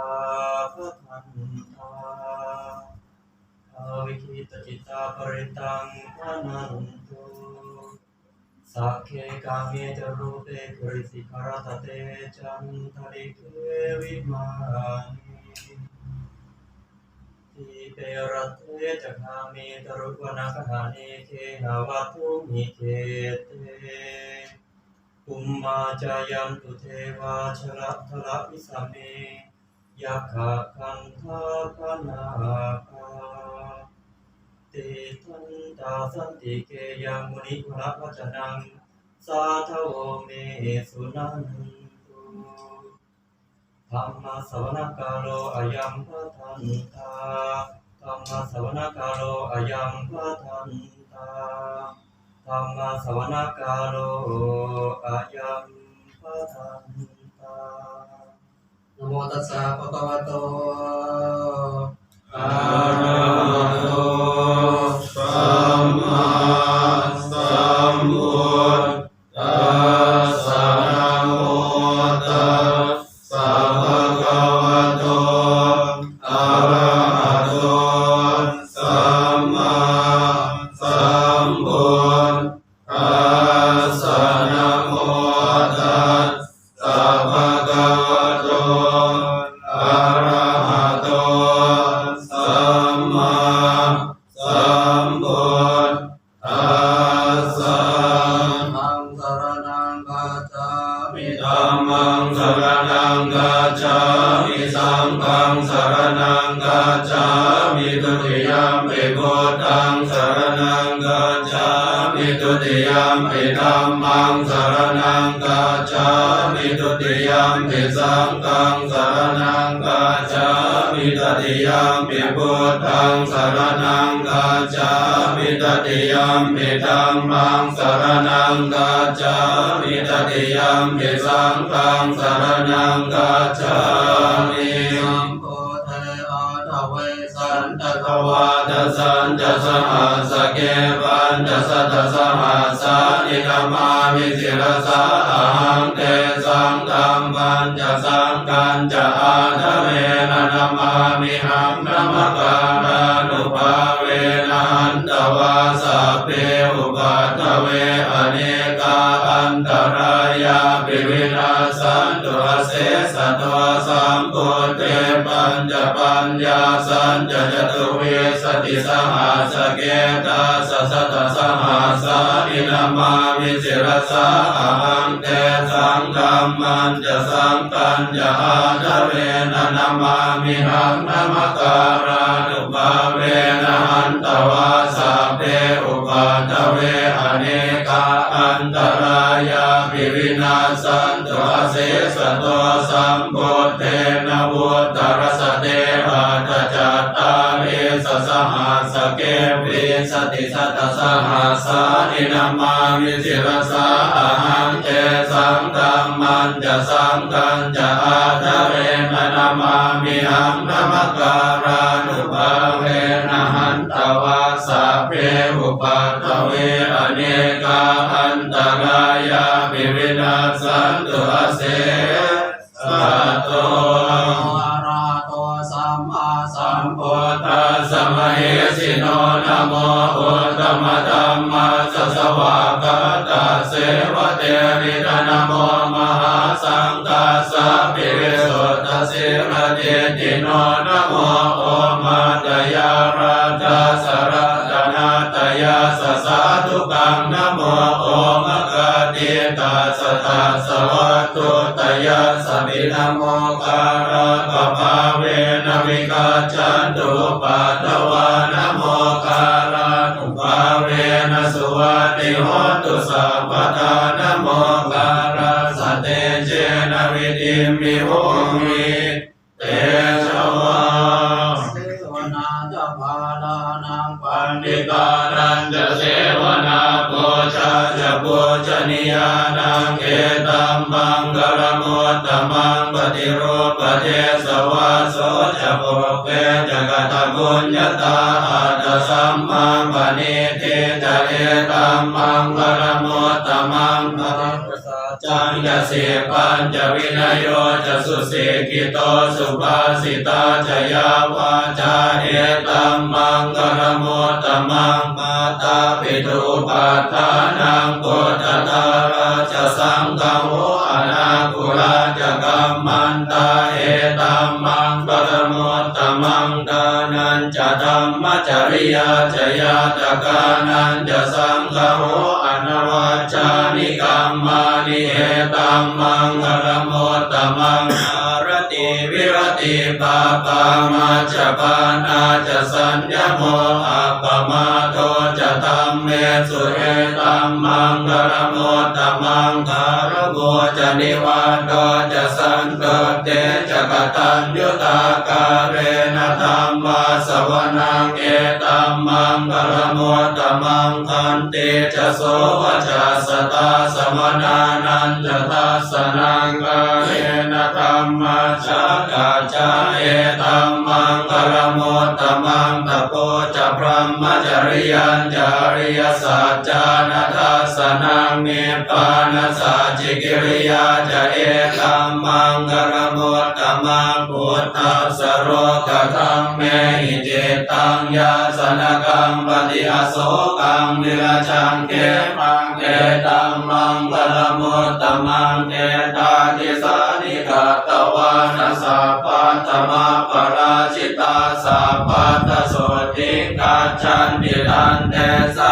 าพะทันตาภาวิคิตจิตตาปริตังพะนันตุสักเคกังเมจรูเปปุริสิกรตเตจันทริเกวิมานิทีเปรตเตจักามิตรุวนาคหานิเคหาวัตุมิเกเตปุมมาจายันตุเทวาชละทละวิสาเม ยักขะคันธาปนาคาเตทันตาสันติเกยังมุนิภะวจนัง สาทโวเมสุนันตุธรรมสวนกาโลอายัมพะทันตาธรรมสวนกาโลอายัมพะทันตาธรรมสวนกาโลอายัม นะโมตัสสะภะคะวะโตอะระหะโต มิธัมมังสรณังกัจฉามิสังฆังสรณังกัจฉามิทุติยามปิพุทธังสรณังกัจฉามิทุติยามปิธัมมังสรณังกัจฉามิทุติยามปิสังฆังสรณังกัจฉา มิตติยามปิพุทธังสารณังกัจามิตติยามปิธัมมังสารณังกัจามิตติยามปิสังฆังสารณังกัจามิสัมพเทอาทเวสันตภวาทสันจะสหัสเกปันจะสัตสหัสานิกามามิสิรสาหังเตสังฆัมปัญจะสังกันจะอาทเม มิหังนมกา สติสหัสเกตาสสะตสหัสสานินามามิสิรสาอหังเตสังฆมมันจะสังกันจะอาทเวนะนามามิหังนมการานุภาเวนะหันตวาสัพเพอุปัตเวอเนกาอันตรายาปิวินาสันตุเสสะตัวสัมโพเทนะวุตรสเต เกปิสติสัตสหัสสานินามามิสิรสาอหังเตสังฆมมันจะสังกันจะอาทเรนนามามิหังนมการานุภาเวนะหันตวาสัพเพอุปัตเวอเนกาอันตระ เจติโนนโมโอมาตยาราตาสรตนาตยาสสาตุกังนโมโอมะกะติตาสตาสวัตตุตยาสมินโม วาเสวนาจะพาลานังปันนติตานันจะเสวนาโภชาจะโภชนิยานังเอตัมมังกลมุตตมังปฏิรูปเทสวาโสจะโภเกจะกตบุญญตาอัตสัมมังปณิเทจะเอตัมมังกลมุตตมังปฏิ ประสาจังยสีปัญจะวินโยจะสุเสกิโตสุภาสิตาจะยาวาจาเอตัมมังกรโมตตมังมาตาปิตุปัฏฐานังปุตตตาราชสังฆโมอนาคุราจะกัมมันตาเอตัมมังกรโมตตมังกานันจะธรรมจริยาจะยาตกานันจะสังฆโอ จานิกรรมานิเอตัมมังกรโมตตมังอารติวิรติปาปามาจปานาจสัญญโมอัปมาโท เมสุเอตัมมังกรโมตตมังคารโมจะนิวาโดจะสันโดเตจะกตัญยุตาการเรธรรมาสวนังเอตัมมังกรโมตตมังคันเตจะโสวจะสตาสมนานันจะทัสสนังกาเร นะธรรมาชากาจาเอตัมมังกรโมตตมังตะโพจะพรหมจริยัญจาริยสัจจานาทัสนังเมปานาสัจจิกิริยาจะเอตัมมังกรโมตตมังพุทธัสสโรกธรรมเมหิเจตังยาสนกังปฏิอโศกังวิราชังเกมังเอตัมมังกรโมตตมังเอตาทิสานาสัพพะธรรมะปราชิตาสัพพะตโสติกาจันติทันเตสะ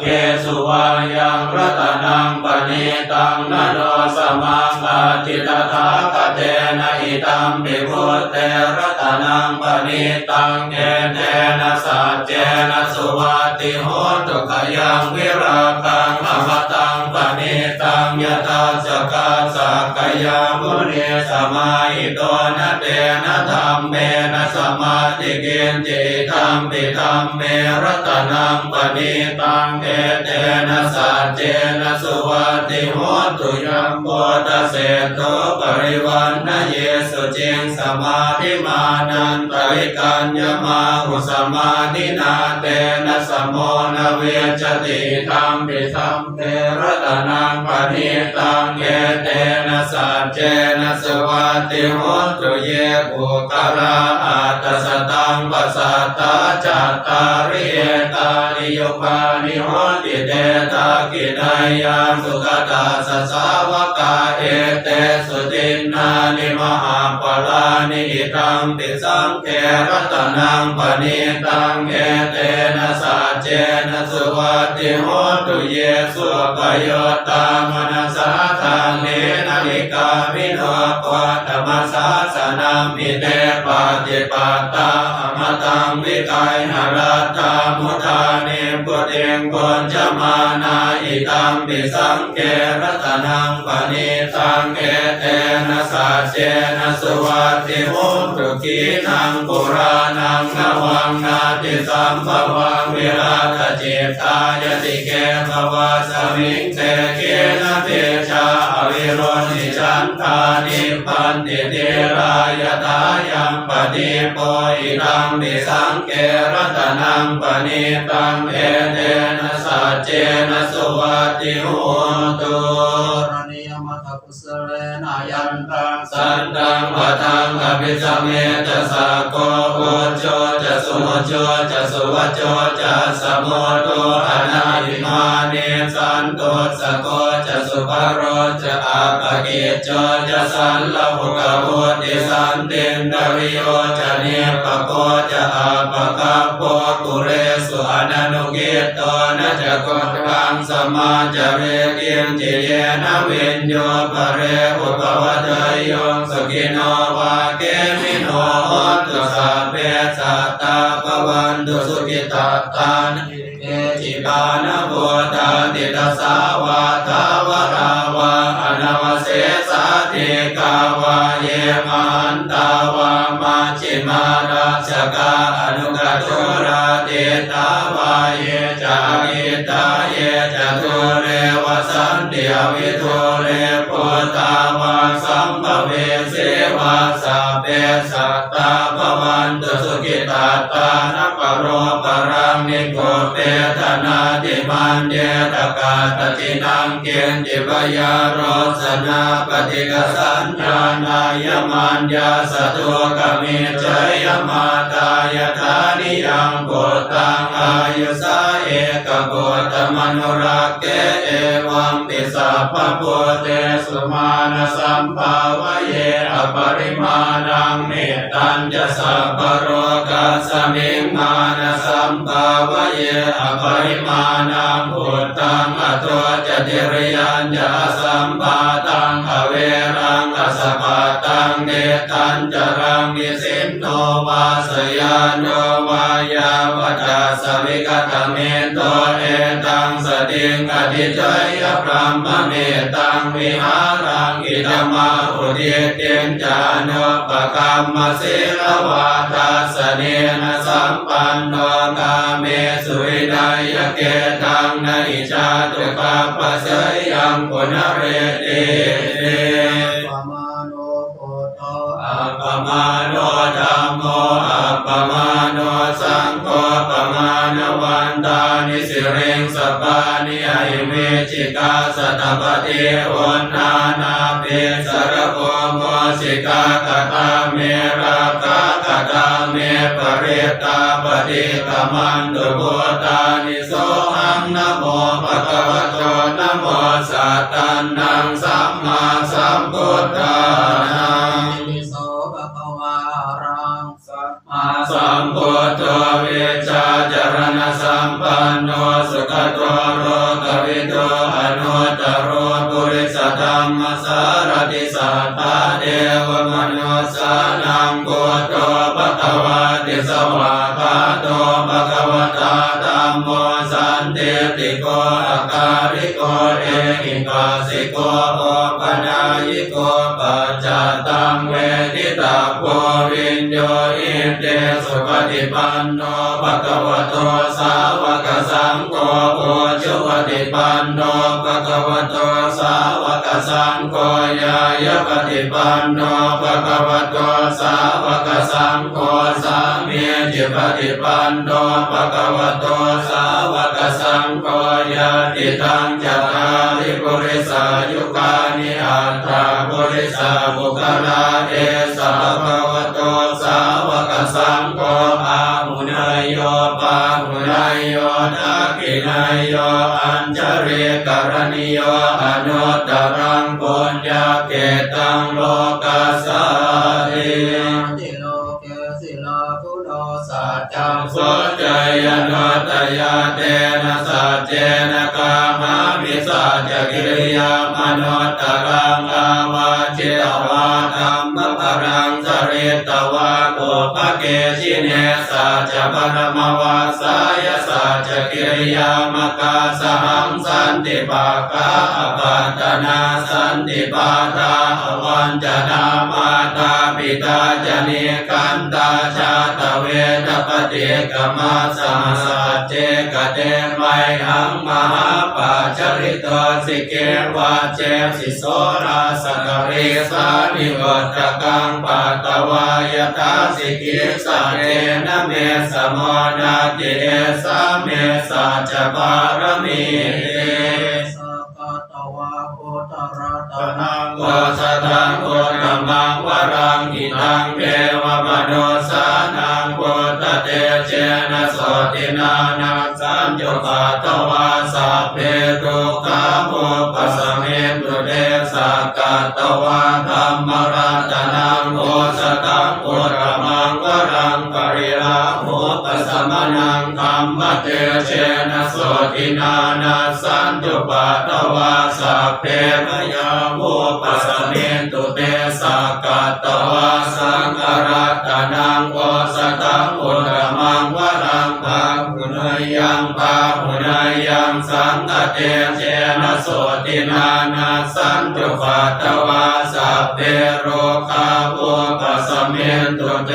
เกสุวายังรัตนังปณิตังนโนสมังอาทิตถาคเตนะอิตัมปิพุทเตรัตนังปณิตังเอเตนะสัจเจนะสุวัติโหตุขยังวิราคังอมตังปณิตังยตาสกาสักยามุนีสมาหิโตนะเตนะธรรมเมนะสมาธิเกณจิธรรมปิธรรมเมรัตนังปณิตังเเตนะสัจเจนะสุวัติโหตุยัมโพตเสโตปริวันนะเยสุเจงสมาธิมานันตริกัญญมาหุสมาธินาเตนะสมโมนะเวชติธรรมปิธรรมเตรัตนังปณิตังเอเตนะสัจเจนะสุวัติโหตุเยปุกราอาตสตังปัสสัตตาจัตตาริเอตานิโยปานิโหติเตตากินายาสุขตาสสาวกาเอเตสุตินนานิมหาปลานิตังปิสังเกรัตนังปณิตังเอเตนะสัจเจนะสุวัติโหตุเยสุปโยตามนัสสาทางเนนาิกามิโนปะธรรมสาสนามิเตปาติปัตตาอมตังวิกายหรัตตามุทาเนปุเตงปุญจมานาอิตัมปิสังเกรตนังปณิตังเกเตนะสัจเจนะสุวัติโหตุกีนังปุรานังนวังนาติสัมภวังวิราชจิตตายติเกภวะสมิงเตเกนะเตชา โรนิจันทานิพันติเตรายตายังปฏิโปอิตังปิสังเกรตนังปณิตังเอเตนะสัจเจนะสุวัติโหตุรณียมัตถกุสเลนายันตังสันตังปะทังอภิสัมเมจะสะโกโอโจจะสุโมโจจะสุวโจจะสมโมโตอนายิมาเนสันโตสะโกจะสุภโรจะอาปะกิจโจจะสันลภุกะโพติสันตินดริโยจะเนปะโกจะอาปะกะโพกุเรสุอนันุกิตโตนะจะกดทังสมาจะเรกิมจิเยนะวินโยปะเรอุปวัตโยสุขิโนวาเกมิโนตุสัพเพสัตตาปวันตุสุขิตตานิ ปานะโวตาติตาสาวาทาวราวาอนาวเสสาติกาวาเยมันตาวามาชิมาราชกาอนุกตุราติตาวาเยจากิตาเยจตุเรวสันติอวิทุเรปุตตาวาสัมภเวเสวาสัพเพสัตตาภวันตุสุขิตาตานะ เนโกเปตนาติ มันเยตกาตตินังเกณจิปยารสนาปฏิกสัญญานายมันยาสตุกมิจยมาตายธานิยังปุตตังอายุสาเอกปุตตมนุรักเกเอวัมปิสัพพะพุทเตสุมาณสัมภาวะเยอปริมาณังเมตัญจะสัพพโรกัสสมิงมาณสัมภาวะเยอปริมาณังพุทธังอตัวจติริยัญจะสัมปาตังอเวร ตังเนตัญจรังนิสินโนวาสยานโนวายาวตาสวิกตเมโตเอตังสติงอธิจยพรหมเมตังวิหารังอิตมาอุเดเตนจานุปกรรมศิลวาทาสเนนะสัมปันโนกาเมสุวินัยเกตังนอิจาตุกาปะเสยยังปุณเรเต มาโนธัมโมอัปปมาโนสังโฆปมาณวันตานิสิเรงสปานิไอเมจิกาสตปฏิวันนานาเปสรโพโมสิกากตาเมราคากตาเมปเรตาปฏิกมันตุโบตานิโสหังนโมปะคะวะโตนโมสัตตันนังสัมมาสัมพุทธานัง โธเวชาจารณสัมปันโนสุขโตโรกวิโตอนุตตรโรปุริสธรรมสารติสัทธาเทวมนุสานังพุทโธปะคะวะติสวาคาโตปะคะวะตาธัมโมสันเตติโกอาการิโกเอหิปัสสิโกโอปนายิโกปัจจตังเวทิตาโพวิน โยอิเตสุปฏิปันโนภะคะวะโตสาวกสังโฆโอจุปฏิปันโนภะคะวะโตสาวกสังโฆยายปฏิปันโนภะคะวะโตสาวกสังโฆสามีจิปฏิปันโนภะคะวะโตสาวกสังโฆยาติตังจัตตาริปุริสายุคานิอัตถาปุริสาบุคลาเอสะภะากินายโยอัญจเรกรณิโยอนุตรังปุญญาเกตังโลกัสสาติติโลเกสิลาทุโดสัจจัจังโสจยโนตยาเตนะสัจเจนะกามามิสัจกิริยามโนตรังอาวาจิตวาธัมมปรังสริตวาโกภเกชิเนสัจปรมวาสายส จกิริยามกาสหังสันติปากาอปัตนาสันติปาตาอวันจนามาตาปิตาจเนกันตาชาตเวทปฏิกมาสหสัจเจกเตไมหังมหาปัจจริตสิเกวาเจสิโสราสกเรสานิวัตกังปัตตวายตาสิกิสาเรนะเมสมนาติเอสาเมสัจปารมีเตสกตวาโพธรัตนังวาสตังโอตมังวรังอิทังเทวมโนสานังพุทธเตเชนะสตินานังสัญญกาตวาสัพเพตุกามุปสเมตุเตสักกตวาธรรมรัตนังโอสตังโอตมังวรังปริรามุ ปสมนังธรรมเตเชนะโสตินานัสสัญญปาตวาสัพเพมยามุปสเมตุเตสักกตวาสังฆรัตนังโอสตังโอตมังวรังภาหุนยังภาหุนยังสังฆเตเชนะโสตินานัสสัญญปาตวาสัพเพโรคามุปสเมตุเต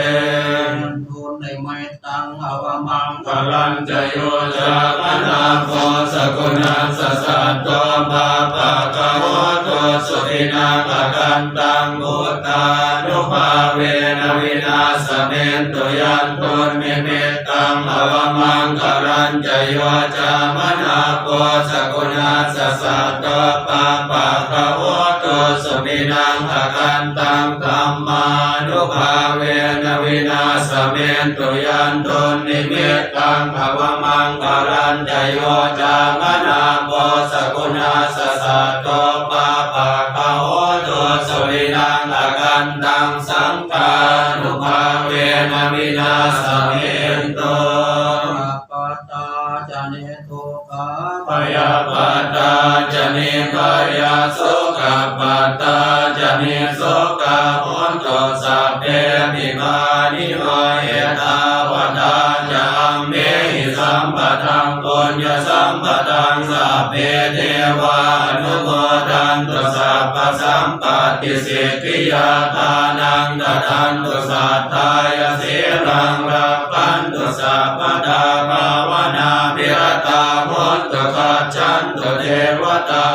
มังพลัญจโยจามนาโคสกุณาสสัตโตภาปะกะโหโตสุตินาภกันตังบุตตานุภาเวนวินาสเมนตุยันตุนิเมตังงอวมังคารันจโยจามนาโปสกุณาสสะโตปะปะคะวะโตสุมินังอากันตังกัมมานุภาเวนวินาสเมนตุยันตุนิมิต งภวมังการันจโยจามนาโปสกุณาสสะโต ปติสิทธิยาทานังตทันตุสัตตายสิรังรัปันตุสัพพดาภาวนาเิรตามุตตะกัจจันตุเทวตา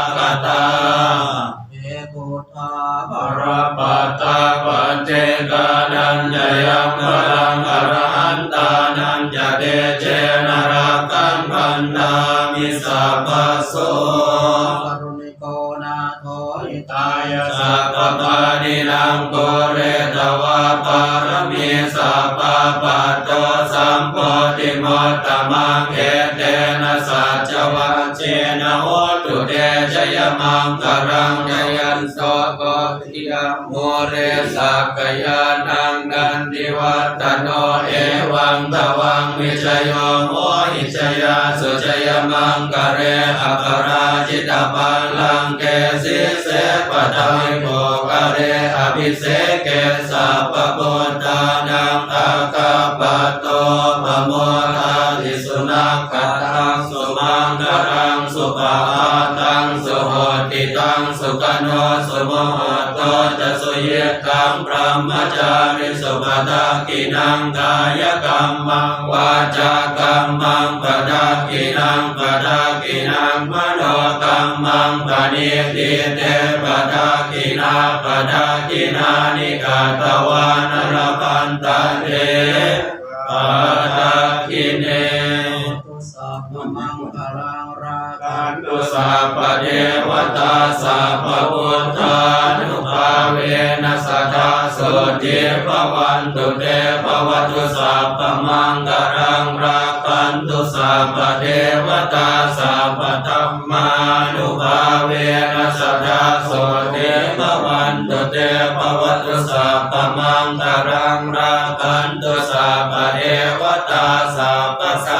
สัมโพธิมตตมังเอเตนะสัจวัจเจนะโหตุเตชยมังกรังยยันโสโกติยโมเรสักยานังกันติวัตโนเอวังตวังวิชยโมหิชยาสุชยมังกเรอัปราจิตาปัลลังเกสิเสปะทัยโมกเรอภิเสเกสัพพพุ โตปะโมทาทิสุนัขตังสุมังครังสุปาตังสุโหติตังสุกโนสุโมหโตจะสุเยตังพระมจาริสุปตากินังกายกรรมังวาจากรรมังปดากินังปดากินังมโนกรรมังปณิทิเตปดากินาปดากินานิกาตวานรพันตะเต ปดากิเนตุสัพพมังคารังราขันตุสัพพเทวตาสัพพพุทธานุภาเวนัสทธาสุติภวันตุเตภวตุสัพพมังกรังราคันตุสัพพเทวตาสัพพธรรมานุภาเวนัสทธาสุติภวันตุเตภวตุสัพพมังกรังราคันตุ สั